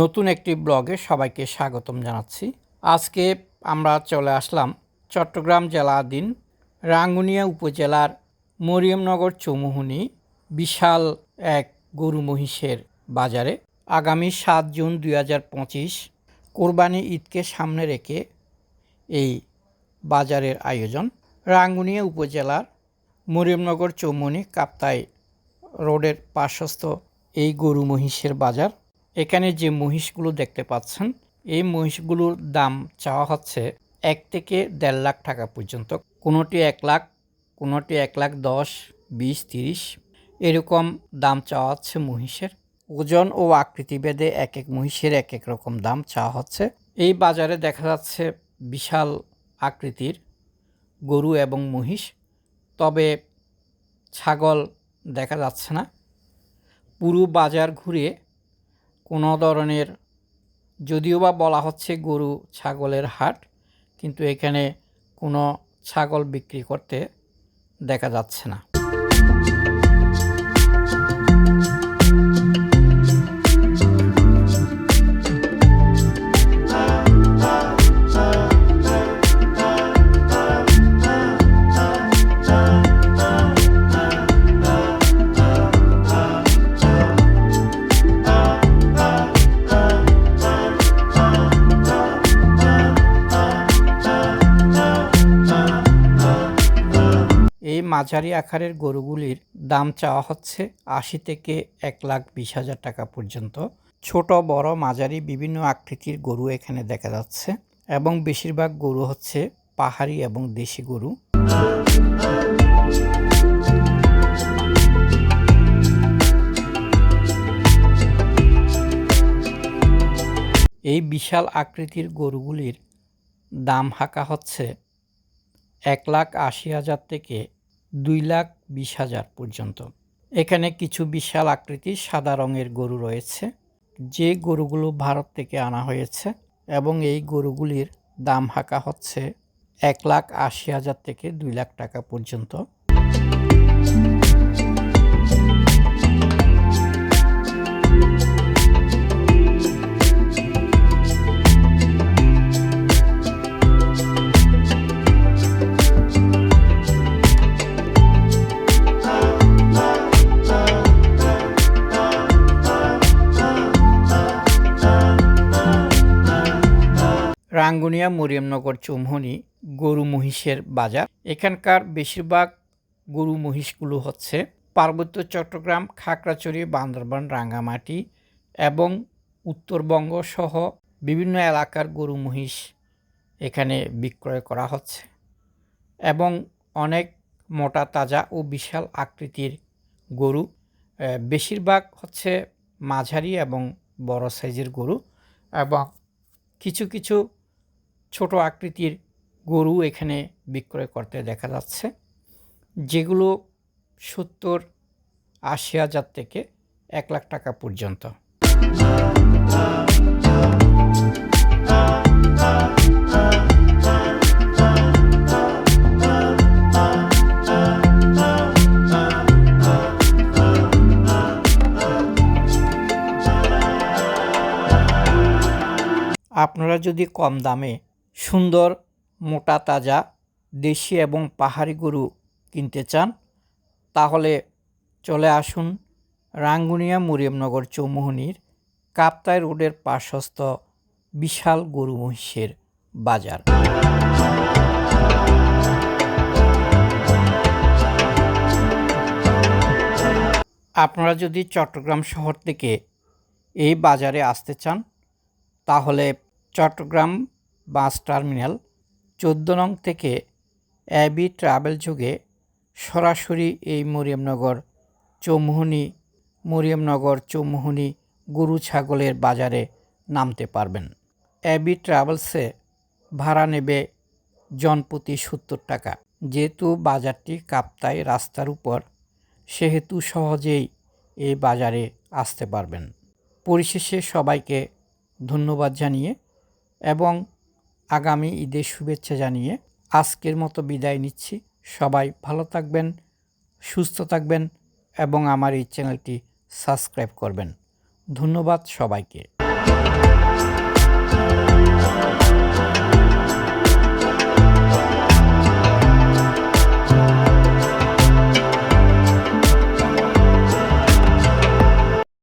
নতুন একটি ব্লগে সবাইকে স্বাগতম জানাচ্ছি। আজকে আমরা চলে আসলাম চট্টগ্রাম জেলাধীন রাঙ্গুনিয়া উপজেলার মরিয়মনগর চৌমুহনী বিশাল এক গরু মহিষের বাজারে। আগামী সাত জুন দুই হাজার পঁচিশ কোরবানি ঈদকে সামনে রেখে এই বাজারের আয়োজন। রাঙ্গুনিয়া উপজেলার মরিয়মনগর চৌমুহনী কাপ্তাই রোডের পার্শ্বস্থ এই গরু মহিষের বাজার। এখানে যে মহিষগুলো দেখতে পাচ্ছেন, এই মহিষগুলোর দাম চাওয়া হচ্ছে এক থেকে দেড় লাখ টাকা পর্যন্ত। কোনোটি এক লাখ, কোনোটি এক লাখ দশ, বিশ, তিরিশ, এরকম দাম চাওয়া হচ্ছে মহিষের। ওজন ও আকৃতি আকৃতিভেদে এক এক মহিষের এক এক রকম দাম চাওয়া হচ্ছে। এই বাজারে দেখা যাচ্ছে বিশাল আকৃতির গরু এবং মহিষ, তবে ছাগল দেখা যাচ্ছে না। পুরো বাজার ঘুরে কোনো ধরনের, যদিও বা বলা হচ্ছে গরু ছাগলের হাট, কিন্তু এখানে কোনো ছাগল বিক্রি করতে দেখা যাচ্ছে না। এই মাঝারি আকারের গরুগুলির দাম চাওয়া হচ্ছে আশি থেকে এক লাখ বিশ হাজার টাকা পর্যন্ত। ছোট, বড়, মাঝারি বিভিন্ন আকৃতির গরু এখানে দেখা যাচ্ছে এবং বেশিরভাগ গরু হচ্ছে পাহাড়ি এবং দেশি গরু। এই বিশাল আকৃতির গরুগুলির দাম হাঁকা হচ্ছে এক লাখ আশি হাজার থেকে দুই লাখ বিশ হাজার পর্যন্ত। এখানে কিছু বিশাল আকৃতির সাদা রঙের গরু রয়েছে। যে গরুগুলো ভারত থেকে আনা হয়েছে এবং এই গরুগুলির দাম হাঁকা হচ্ছে এক লাখ আশি হাজার থেকে দুই লাখ টাকা পর্যন্ত। রাঙ্গুনিয়া মরিয়মনগর, চৌমহনি গরু মহিষের বাজার। এখানকার বেশিরভাগ গরু মহিষগুলো হচ্ছে পার্বত্য চট্টগ্রাম, খাগড়াছড়ি, বান্দরবান, রাঙ্গামাটি এবং উত্তরবঙ্গ সহ বিভিন্ন এলাকার গরু মহিষ এখানে বিক্রয় করা হচ্ছে এবং অনেক মোটা, তাজা ও বিশাল আকৃতির গরু। বেশিরভাগ হচ্ছে মাঝারি এবং বড় সাইজের গরু এবং কিছু কিছু ছোট আকৃতির গরু এখানে বিক্রয় করতে দেখা যাচ্ছে, যেগুলো সত্তর আশি হাজার থেকে এক লাখ টাকা পর্যন্ত। আপনারা যদি কম দামে সুন্দর, মোটা, তাজা, দেশি এবং পাহাড়ি গরু কিনতে চান, তাহলে চলে আসুন রাঙ্গুনিয়া মরিয়মনগর চৌমুহনির কাপ্তাই রোডের পার্শ্বস্থ বিশাল গরু মহিষের বাজার। আপনারা যদি চট্টগ্রাম শহর থেকে এই বাজারে আসতে চান, তাহলে চট্টগ্রাম বাস টার্মিনাল চোদ্দ নং থেকে অ্যাবি ট্রাভেল যুগে সরাসরি এই মরিয়মনগর চৌমুহনি মরিয়মনগর চৌমুহনি গরু ছাগলের বাজারে নামতে পারবেন। অ্যাবি ট্রাভেলসে ভাড়া নেবে জনপ্রতি সত্তর টাকা। যেহেতু বাজারটি কাপ্তায় রাস্তার উপর, সেহেতু সহজেই এই বাজারে আসতে পারবেন। পরিশেষে সবাইকে ধন্যবাদ জানিয়ে এবং আগামী ঈদের শুভেচ্ছা জানিয়ে আজকের মতো বিদায় নিচ্ছি। সবাই ভালো থাকবেন, সুস্থ থাকবেন এবং আমার এই চ্যানেলটি সাবস্ক্রাইব করবেন। ধন্যবাদ সবাইকে।